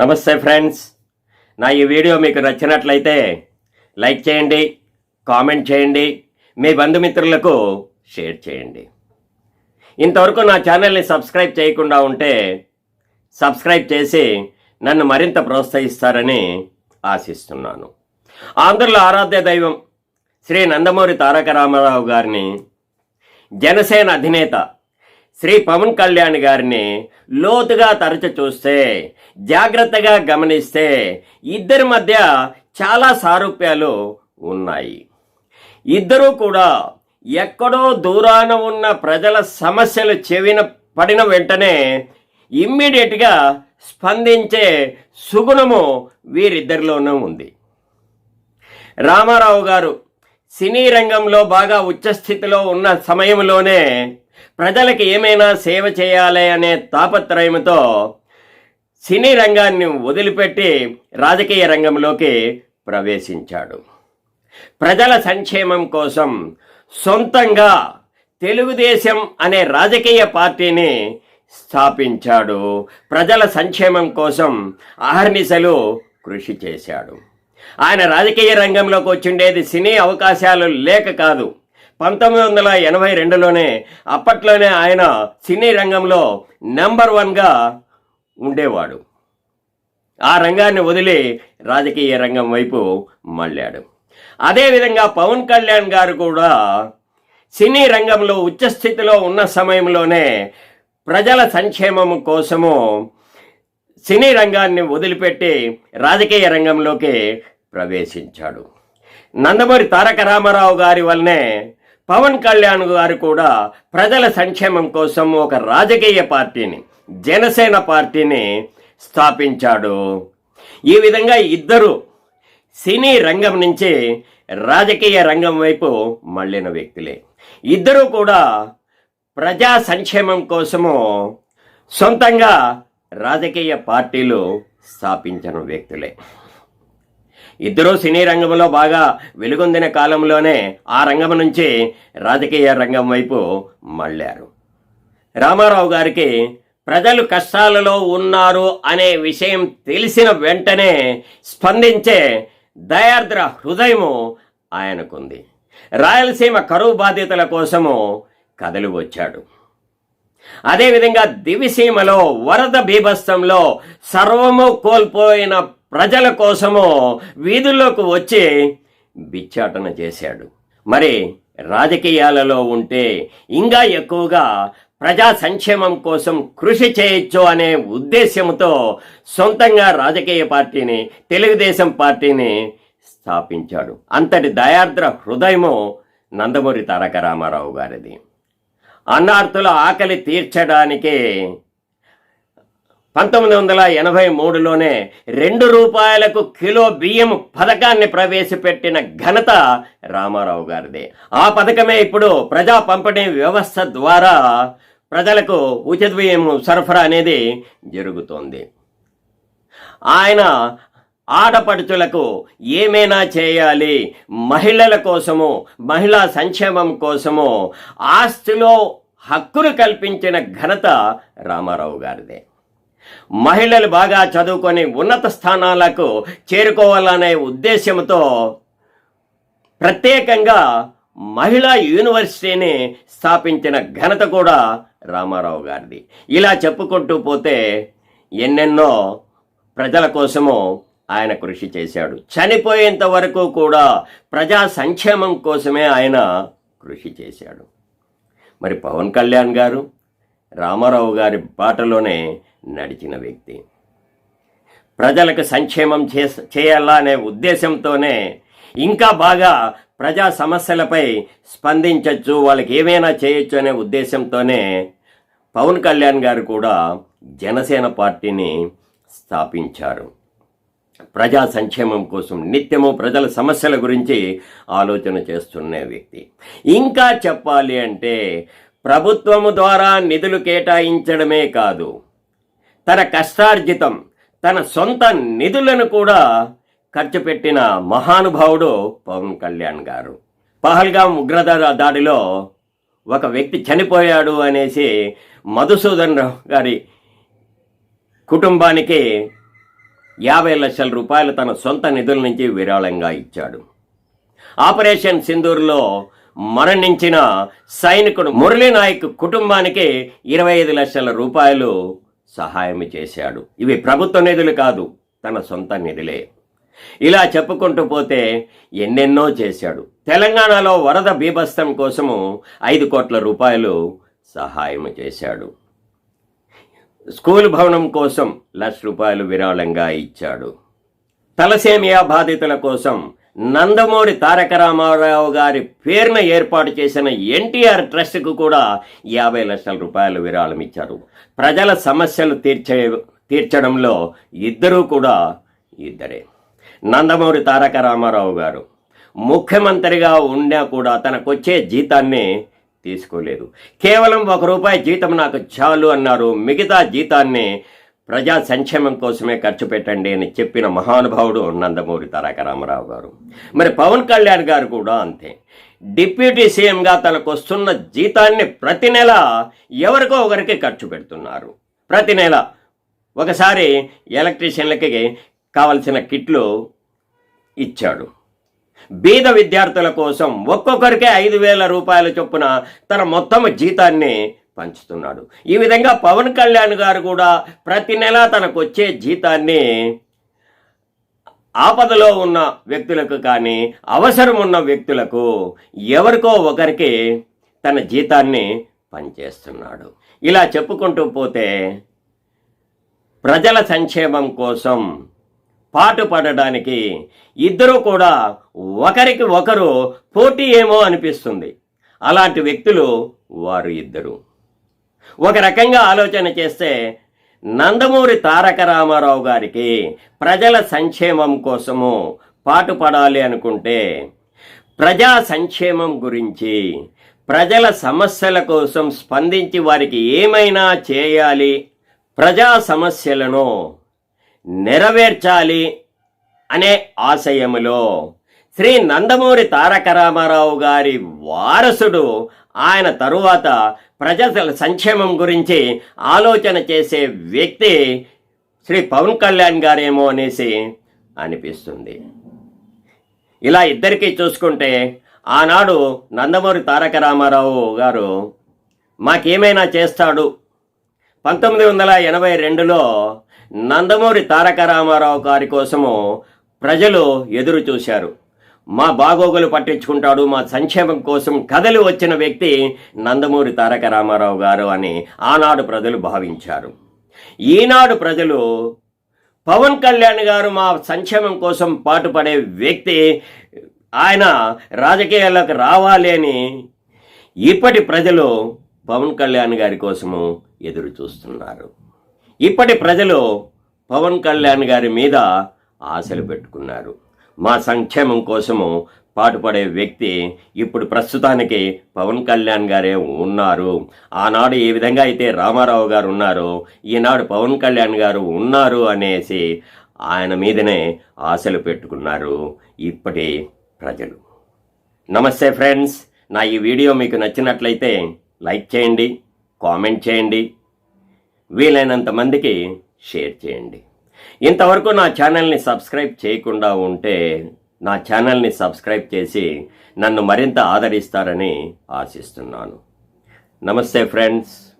నమస్తే ఫ్రెండ్స్. నా ఈ వీడియో మీకు నచ్చినట్లయితే లైక్ చేయండి కామెంట్ చేయండి మీ బంధుమిత్రులకు షేర్ చేయండి. ఇంతవరకు నా ఛానల్ని సబ్స్క్రైబ్ చేయకుండా ఉంటే సబ్స్క్రైబ్ చేసి నన్ను మరింత ప్రోత్సహిస్తారని ఆశిస్తున్నాను. ఆంధ్రుల ఆరాధ్య దైవం శ్రీ నందమూరి తారక రామారావు గారిని జనసేన అధినేత శ్రీ పవన్ కళ్యాణ్ గారిని లోతుగా తరచు చూస్తే జాగ్రత్తగా గమనిస్తే ఇద్దరి మధ్య చాలా సారూప్యాలు ఉన్నాయి. ఇద్దరూ కూడా ఎక్కడో దూరాన ఉన్న ప్రజల సమస్యలు చెవిన పడిన వెంటనే ఇమ్మీడియట్గా స్పందించే సుగుణము వీరిద్దరిలోనూ ఉంది. రామారావు గారు సినీ రంగంలో బాగా ఉచ్చస్థితిలో ఉన్న సమయంలోనే ప్రజలకు ఏమైనా సేవ చేయాలి అనే తాపత్రయంతో సినీ రంగాన్ని వదిలిపెట్టి రాజకీయ రంగంలోకి ప్రవేశించాడు. ప్రజల సంక్షేమం కోసం సొంతంగా తెలుగుదేశం అనే రాజకీయ పార్టీని స్థాపించాడు. ప్రజల సంక్షేమం కోసం అహర్నిశలు కృషి చేశాడు. ఆయన రాజకీయ రంగంలోకి వచ్చిండేది సినీ అవకాశాలు లేక కాదు. పంతొమ్మిది వందల ఎనభై రెండులోనే అప్పట్లోనే ఆయన సినీ రంగంలో నెంబర్ వన్గా ఉండేవాడు. ఆ రంగాన్ని వదిలి రాజకీయ రంగం వైపు మళ్ళాడు. అదేవిధంగా పవన్ కళ్యాణ్ గారు కూడా సినీ రంగంలో ఉచ్చస్థితిలో ఉన్న సమయంలోనే ప్రజల సంక్షేమం కోసము సినీ రంగాన్ని వదిలిపెట్టి రాజకీయ రంగంలోకి ప్రవేశించాడు. నందమూరి తారక రామారావు గారి వల్లనే పవన్ కళ్యాణ్ గారు కూడా ప్రజల సంక్షేమం కోసం ఒక రాజకీయ పార్టీని జనసేన పార్టీని స్థాపించాడు. ఈ విధంగా ఇద్దరు సినీ రంగం నుంచి రాజకీయ రంగం వైపు మళ్ళిన వ్యక్తులే. ఇద్దరూ కూడా ప్రజా సంక్షేమం కోసము సొంతంగా రాజకీయ పార్టీలు స్థాపించిన వ్యక్తులే. ఇద్దరూ సినీ రంగంలో బాగా వెలుగొందిన కాలంలోనే ఆ రంగం నుంచి రాజకీయ రంగం వైపు మళ్ళారు. రామారావు గారికి ప్రజలు కష్టాలలో ఉన్నారు అనే విషయం తెలిసిన వెంటనే స్పందించే దయార్ద్ర హృదయము ఆయనకుంది. రాయలసీమ కరువు బాధితుల కోసము కదలి వచ్చాడు. అదేవిధంగా దివిసీమలో వరద బీభత్సంలో సర్వము కోల్పోయిన ప్రజల కోసము వీధుల్లోకి వచ్చి బిచ్చాటన చేశాడు. మరి రాజకీయాలలో ఉంటే ఇంకా ఎక్కువగా ప్రజా సంక్షేమం కోసం కృషి చేయొచ్చు అనే ఉద్దేశంతో సొంతంగా రాజకీయ పార్టీని తెలుగుదేశం పార్టీని స్థాపించాడు. అంతటి దయార్ద్ర హృదయము నందమూరి తారక రామారావు గారిది. అన్నార్థుల ఆకలి తీర్చడానికి పంతొమ్మిది వందల ఎనభై మూడులోనే రెండు రూపాయలకు కిలో బియ్యం పథకాన్ని ప్రవేశపెట్టిన ఘనత రామారావు గారిదే. ఆ పథకమే ఇప్పుడు ప్రజా పంపిణీ వ్యవస్థ ద్వారా ప్రజలకు ఉచిత బియ్యం సరఫరా అనేది జరుగుతోంది. ఆయన ఆడపడుచులకు ఏమైనా చేయాలి? మహిళల కోసము మహిళా సంక్షేమం కోసము ఆస్తిలో హక్కును కల్పించిన ఘనత రామారావు గారిదే. మహిళలు బాగా చదువుకొని ఉన్నత స్థానాలకు చేరుకోవాలనే ఉద్దేశంతో ప్రత్యేకంగా మహిళా యూనివర్సిటీని స్థాపించిన ఘనత కూడా రామారావు గారిది. ఇలా చెప్పుకుంటూ పోతే ఎన్నెన్నో ప్రజల కోసము ఆయన కృషి చేశాడు. చనిపోయేంత వరకు కూడా ప్రజా సంక్షేమం కోసమే ఆయన కృషి చేశాడు. మరి పవన్ కళ్యాణ్ గారు రామారావు గారి బాటలోనే నడిచిన వ్యక్తి. ప్రజలకు సంక్షేమం చే చేయాలా అనే ఉద్దేశంతోనే ఇంకా బాగా ప్రజా సమస్యలపై స్పందించవచ్చు వాళ్ళకి ఏమైనా చేయొచ్చు అనే ఉద్దేశంతోనే పవన్ కళ్యాణ్ గారు కూడా జనసేన పార్టీని స్థాపించారు. ప్రజా సంక్షేమం కోసం నిత్యము ప్రజల సమస్యల గురించి ఆలోచన చేస్తున్న వ్యక్తి. ఇంకా చెప్పాలి అంటే ప్రభుత్వము ద్వారా నిధులు కేటాయించడమే కాదు. తన కష్టార్జితం తన సొంత నిధులను కూడా ఖర్చు పెట్టిన మహానుభావుడు పవన్ కళ్యాణ్ గారు. పహల్గాం ఉగ్రద దాడిలో ఒక వ్యక్తి చనిపోయాడు అనేసి మధుసూదన్ రావు గారి కుటుంబానికి యాభై లక్షల రూపాయలు తన సొంత నిధుల నుంచి విరాళంగా ఇచ్చాడు. ఆపరేషన్ సింధూర్లో మరణించిన సైనికుడు మురళీనాయక్ కుటుంబానికి ఇరవై ఐదు లక్షల రూపాయలు సహాయం చేశాడు. ఇవి ప్రభుత్వ నిధులు కాదు తన సొంత నిధులే. ఇలా చెప్పుకుంటూ పోతే ఎన్నెన్నో చేశాడు. తెలంగాణలో వరద బీభత్సం కోసము ఐదు కోట్ల రూపాయలు సహాయం చేశాడు. స్కూల్ భవనం కోసం లక్ష రూపాయలు విరాళంగా ఇచ్చాడు. తలసేమియా బాధితుల కోసం నందమూరి తారక రామారావు గారి పేరున ఏర్పాటు చేసిన ఎన్టీఆర్ ట్రస్ట్కు కూడా యాభై లక్షల రూపాయలు విరాళం ఇచ్చారు. ప్రజల సమస్యలు తీర్చే తీర్చడంలో ఇద్దరూ కూడా ఇద్దరే. నందమూరి తారక రామారావు గారు ముఖ్యమంత్రిగా ఉన్నా కూడా తనకొచ్చే జీతాన్ని తీసుకోలేదు. కేవలం ఒక రూపాయి జీతం నాకు చాలు అన్నారు. మిగతా జీతాన్ని ప్రజా సంక్షేమం కోసమే ఖర్చు పెట్టండి అని చెప్పిన మహానుభావుడు నందమూరి తారక రామారావు గారు. మరి పవన్ కళ్యాణ్ గారు కూడా అంతే. డిప్యూటీ సీఎంగా తనకు వస్తున్న జీతాన్ని ప్రతి నెల ఎవరికో ఒకరికి ఖర్చు పెడుతున్నారు. ప్రతి నెల ఒకసారి ఎలక్ట్రీషియన్లకి కావలసిన కిట్లు ఇచ్చాడు. బీద విద్యార్థుల కోసం ఒక్కొక్కరికే ఐదు వేల రూపాయల చొప్పున తన మొత్తం జీతాన్ని పంచుతున్నాడు. ఈ విధంగా పవన్ కళ్యాణ్ గారు కూడా ప్రతి నెల తనకు వచ్చే జీతాన్ని ఆపదలో ఉన్న వ్యక్తులకు కానీ అవసరం ఉన్న వ్యక్తులకు ఎవరికో ఒకరికి తన జీతాన్ని పనిచేస్తున్నాడు. ఇలా చెప్పుకుంటూ పోతే ప్రజల సంక్షేమం కోసం పాటుపడడానికి ఇద్దరూ కూడా ఒకరికి ఒకరు పోటీ ఏమో అనిపిస్తుంది. అలాంటి వ్యక్తులు వారు ఇద్దరు. ఒక రకంగా ఆలోచన చేస్తే నందమూరి తారక రామారావు గారికి ప్రజల సంక్షేమం కోసము పాటుపడాలి అనుకుంటే ప్రజా సంక్షేమం గురించి ప్రజల సమస్యల కోసం స్పందించి వారికి ఏమైనా చేయాలి ప్రజా సమస్యలను నెరవేర్చాలి అనే ఆశయములో శ్రీ నందమూరి తారక రామారావు గారి వారసుడు. ఆయన తరువాత ప్రజల సంక్షేమం గురించి ఆలోచన చేసే వ్యక్తి శ్రీ పవన్ కళ్యాణ్ గారేమో అనేసి అనిపిస్తుంది. ఇలా ఇద్దరికీ చూసుకుంటే ఆనాడు నందమూరి తారక రామారావు గారు మాకేమైనా చేస్తాడు. పంతొమ్మిది వందల ఎనభై రెండులో నందమూరి తారక రామారావు గారి కోసము ప్రజలు ఎదురు చూశారు. మా బాగోగులు పట్టించుకుంటాడు. మా సంక్షేమం కోసం కథలు వచ్చిన వ్యక్తి నందమూరి తారక రామారావు గారు అని ఆనాడు ప్రజలు భావించారు. ఈనాడు ప్రజలు పవన్ కళ్యాణ్ గారు మా సంక్షేమం కోసం పాటుపడే వ్యక్తి ఆయన రాజకీయాల్లోకి రావాలి అని ఇప్పటి ప్రజలు పవన్ కళ్యాణ్ గారి కోసము ఎదురు చూస్తున్నారు. ఇప్పటి ప్రజలు పవన్ కళ్యాణ్ గారి మీద ఆశలు పెట్టుకున్నారు. మా సంక్షేమం కోసము పాటుపడే వ్యక్తి ఇప్పుడు ప్రస్తుతానికి పవన్ కళ్యాణ్ గారే ఉన్నారు. ఆనాడు ఏ విధంగా అయితే రామారావు గారు ఉన్నారో ఈనాడు పవన్ కళ్యాణ్ గారు ఉన్నారు అనేసి ఆయన మీదనే ఆశలు పెట్టుకున్నారు ఇప్పటి ప్రజలు. నమస్తే ఫ్రెండ్స్. నా ఈ వీడియో మీకు నచ్చినట్లయితే లైక్ చేయండి కామెంట్ చేయండి వీలైనంత మందికి షేర్ చేయండి. ఇంతవరకు నా ఛానల్ని సబ్స్క్రైబ్ చేయకుండా ఉంటే నా ఛానల్ని సబ్స్క్రైబ్ చేసి నన్ను మరింత ఆదరిస్తారని ఆశిస్తున్నాను. నమస్తే ఫ్రెండ్స్.